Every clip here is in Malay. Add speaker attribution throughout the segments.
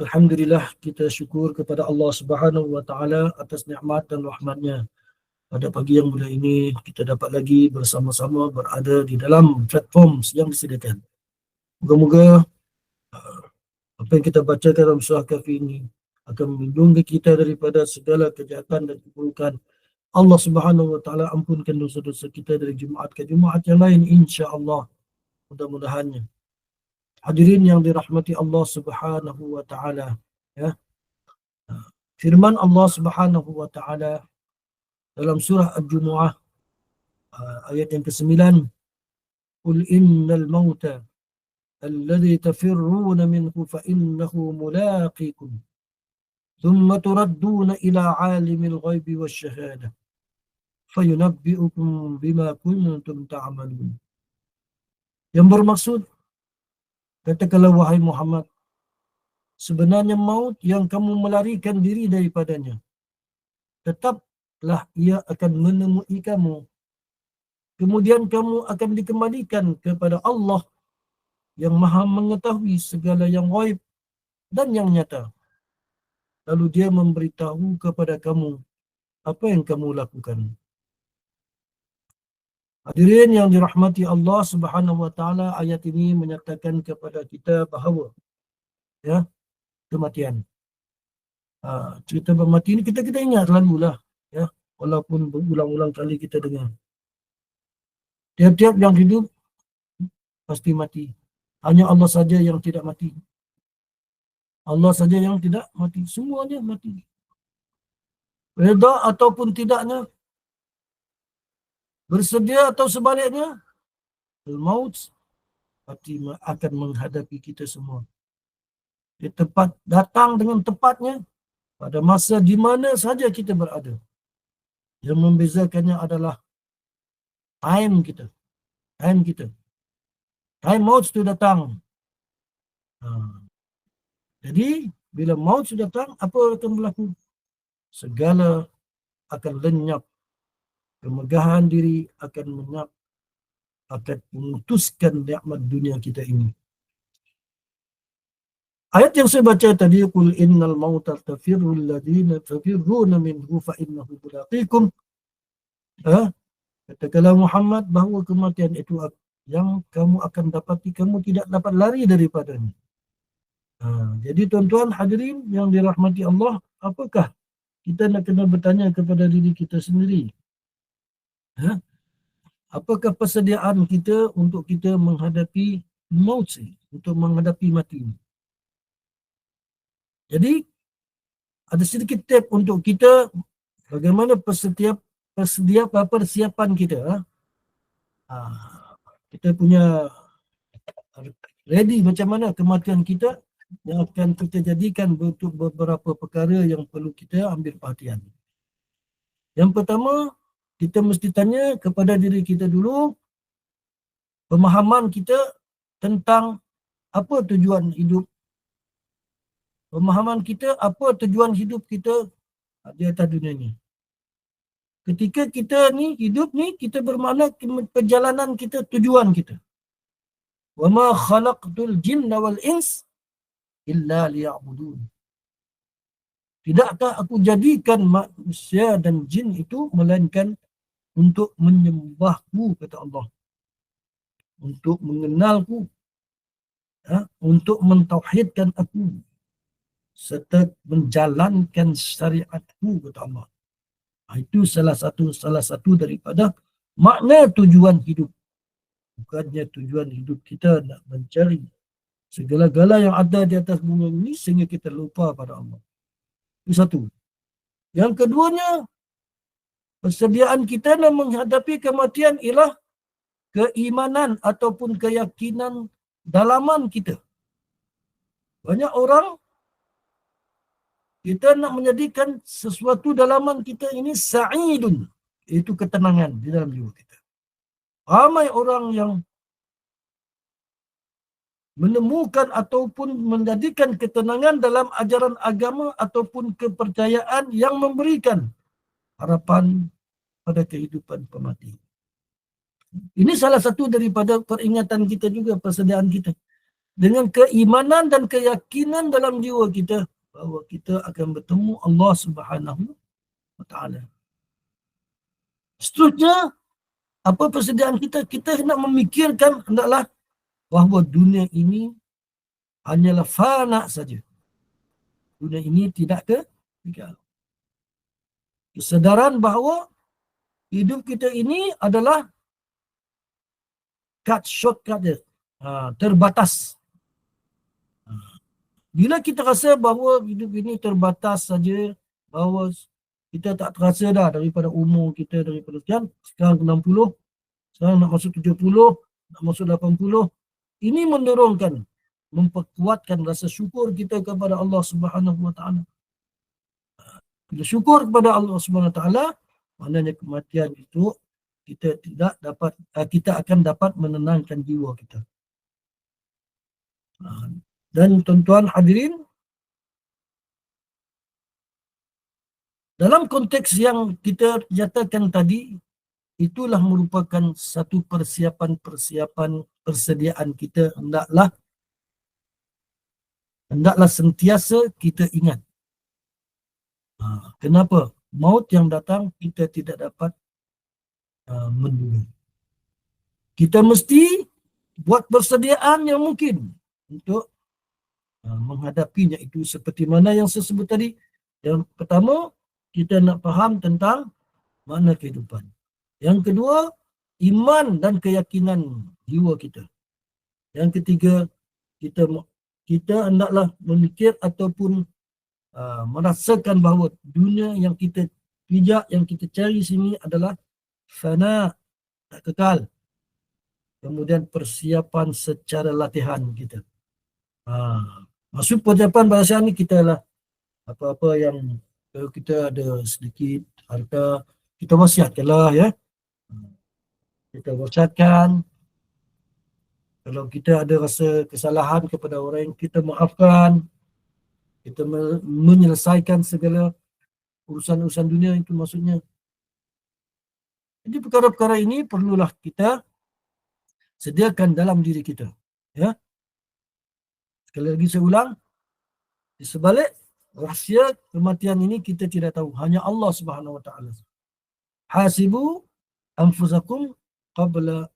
Speaker 1: Alhamdulillah kita syukur kepada Allah Subhanahu wa taala atas nikmat dan rahmatnya. Pada pagi yang mulia ini kita dapat lagi bersama-sama berada di dalam platform yang disediakan. Moga-moga uh, apa yang kita baca dalam surah kafi ini akan melindungi kita daripada segala kejahatan dan keburukan. Allah Subhanahu wa taala ampunkan dosa-dosa kita dari Jumaat ke Jumaat yang lain insya-Allah. Mudah-mudahannya. Hadirin yang dirahmati Allah Subhanahu wa taala, ya. Firman Allah Subhanahu wa taala dalam surah Al-Jumu'ah uh, ayat yang ke-9, "Qul innal mauta alladhi tafirruna minhu fa innahu mulaqikum." ثم تردون إلى عالم الغيب والشهادة فينبئكم بما كنتم تعملون yang bermaksud Katakanlah wahai Muhammad, sebenarnya maut yang kamu melarikan diri daripadanya, tetaplah ia akan menemui kamu. Kemudian kamu akan dikembalikan kepada Allah yang maha mengetahui segala yang gaib dan yang nyata. Lalu dia memberitahu kepada kamu apa yang kamu lakukan. Hadirin yang dirahmati Allah Subhanahu wa taala, ayat ini menyatakan kepada kita bahawa ya, kematian. Ha, cerita bermati ini kita kita ingat lalulah ya, walaupun berulang-ulang kali kita dengar. Tiap-tiap yang hidup pasti mati. Hanya Allah saja yang tidak mati. Allah saja yang tidak mati. Semuanya mati. Reda ataupun tidaknya bersedia atau sebaliknya? Maut pasti akan menghadapi kita semua. Di tempat datang dengan tepatnya pada masa di mana saja kita berada. Yang membezakannya adalah time kita time kita. Time maut sudah datang. Ha. jadi bila maut sudah datang apa akan berlaku? Segala akan lenyap kemegahan diri akan menyap akan memutuskan nikmat dunia kita ini. Ayat yang saya baca tadi qul innal mauta tafirru alladhina tafirruna minhu fa innahu mulaqikum. Ha? Katakanlah Muhammad bahawa kematian itu yang kamu akan dapati kamu tidak dapat lari daripadanya. Ha, jadi tuan-tuan hadirin yang dirahmati Allah, apakah kita nak kena bertanya kepada diri kita sendiri? Ha? Apakah persediaan kita untuk kita menghadapi maut ini, untuk menghadapi mati ini? Jadi ada sedikit tip untuk kita bagaimana persetiap persedia persiapan kita. Ha? ha? Kita punya ready macam mana kematian kita yang akan kita jadikan untuk beberapa perkara yang perlu kita ambil perhatian. Yang pertama, kita mesti tanya kepada diri kita dulu pemahaman kita tentang apa tujuan hidup. Pemahaman kita apa tujuan hidup kita di atas dunia ni. Ketika kita ni hidup ni kita bermakna perjalanan kita tujuan kita. Wa ma khalaqtul jinna wal ins illa liya'budun. Tidakkah aku jadikan manusia dan jin itu melainkan untuk menyembahku kata Allah untuk mengenalku ya, untuk mentauhidkan aku serta menjalankan syariatku kata Allah Ha, itu salah satu salah satu daripada makna tujuan hidup. Bukannya tujuan hidup kita nak mencari segala-gala yang ada di atas bumi ini sehingga kita lupa pada Allah. Itu satu. Yang keduanya, persediaan kita dalam menghadapi kematian ialah keimanan ataupun keyakinan dalaman kita. Banyak orang kita nak menjadikan sesuatu dalaman kita ini sa'idun. Itu ketenangan di dalam jiwa kita. Ramai orang yang menemukan ataupun menjadikan ketenangan dalam ajaran agama ataupun kepercayaan yang memberikan harapan pada kehidupan pemati. Ini salah satu daripada peringatan kita juga, persediaan kita. Dengan keimanan dan keyakinan dalam jiwa kita, bahawa kita akan bertemu Allah Subhanahu wa taala. Seterusnya apa persediaan kita? Kita hendak memikirkan hendaklah bahawa dunia ini hanyalah fana saja. Dunia ini tidak ke kekal. Kesedaran bahawa hidup kita ini adalah cut shortcut dia. Ha, terbatas. Bila kita rasa bahawa hidup ini terbatas saja, bahawa kita tak terasa dah daripada umur kita daripada sekian, sekarang 60, sekarang nak masuk 70, nak masuk 80, ini mendorongkan, memperkuatkan rasa syukur kita kepada Allah Subhanahu Wa Taala. Bila syukur kepada Allah Subhanahu Taala, maknanya kematian itu kita tidak dapat eh, kita akan dapat menenangkan jiwa kita. Dan tuan-tuan hadirin, dalam konteks yang kita nyatakan tadi, itulah merupakan satu persiapan-persiapan persediaan kita hendaklah hendaklah sentiasa kita ingat. Ha, kenapa? Maut yang datang kita tidak dapat uh, menunggu. Kita mesti buat persediaan yang mungkin untuk Ah, menghadapinya itu seperti mana yang saya sebut tadi. Yang pertama, kita nak faham tentang mana kehidupan. Yang kedua, iman dan keyakinan jiwa kita. Yang ketiga, kita kita hendaklah memikir ataupun uh, merasakan bahawa dunia yang kita pijak, yang kita cari sini adalah fana, tak kekal. Kemudian persiapan secara latihan kita. Uh, Maksud persiapan bahasa ni kita lah apa-apa yang kalau kita ada sedikit harta kita wasiatkan lah ya. Kita wasiatkan kalau kita ada rasa kesalahan kepada orang kita maafkan kita menyelesaikan segala urusan-urusan dunia itu maksudnya jadi perkara-perkara ini perlulah kita sediakan dalam diri kita ya Sekali lagi saya ulang. Di sebalik rahsia kematian ini kita tidak tahu. Hanya Allah subhanahu wa ta'ala. Hasibu anfusakum qabla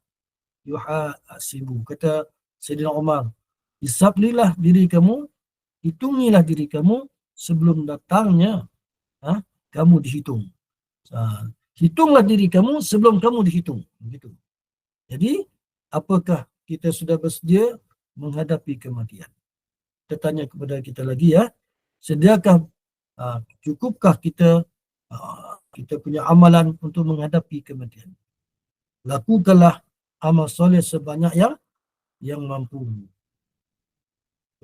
Speaker 1: yuhasibu. Kata Sayyidina Umar. Isablilah diri kamu. Hitungilah diri kamu sebelum datangnya ha, kamu dihitung. Ha, hitunglah diri kamu sebelum kamu dihitung. Begitu. Jadi, apakah kita sudah bersedia menghadapi kematian? kita tanya kepada kita lagi ya sediakah uh, cukupkah kita uh, kita punya amalan untuk menghadapi kematian lakukanlah amal soleh sebanyak yang yang mampu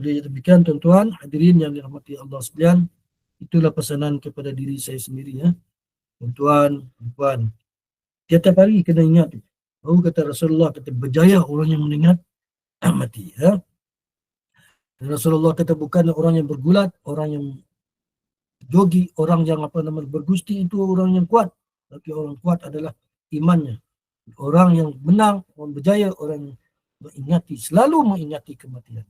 Speaker 1: oleh demikian tuan-tuan hadirin yang dirahmati Allah sekalian itulah pesanan kepada diri saya sendiri ya tuan-tuan puan tiap hari kena ingat baru kata Rasulullah kata berjaya orang yang mengingat mati ya Rasulullah kata bukan orang yang bergulat, orang yang jogi, orang yang apa nama bergusti itu orang yang kuat. Tapi orang kuat adalah imannya. Orang yang menang, orang berjaya, orang yang mengingati, selalu mengingati kematian.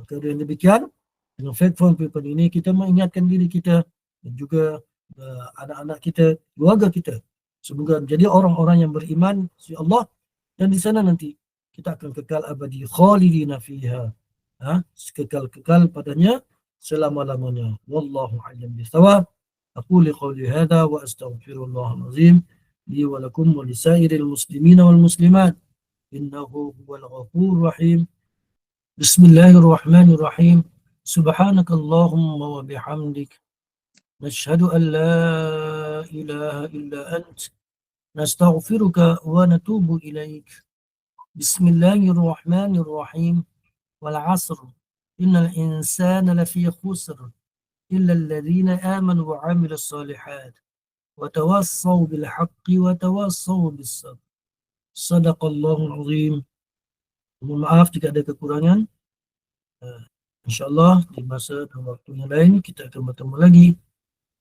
Speaker 1: Maka dengan demikian, dengan fact form people ini, kita mengingatkan diri kita dan juga uh, anak-anak kita, keluarga kita. Semoga menjadi orang-orang yang beriman si Allah dan di sana nanti kita akan kekal abadi khalidina fiha ha, kekal-kekal padanya selama-lamanya. Wallahu a'lam bishawab. أقول قولي هذا وأستغفر الله العظيم لي ولكم ولسائر المسلمين والمسلمات إنه هو الغفور الرحيم بسم الله الرحمن الرحيم. سبحانك اللهم وبحمدك. نشهد أن لا إله إلا أنت. نستغفرك ونتوب إليك. بسم الله الرحمن الرحيم. والعصر. إن الإنسان لفي خسر. إلا الذين آمنوا وعملوا الصالحات. وتواصوا بالحق وتواصوا بالصبر. صدق الله العظيم. Mohon maaf jika ada kekurangan. Uh, InsyaAllah di masa dan waktu yang lain kita akan bertemu lagi.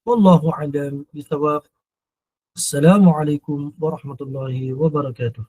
Speaker 1: Wallahu a'lam bishawab. Assalamualaikum warahmatullahi wabarakatuh.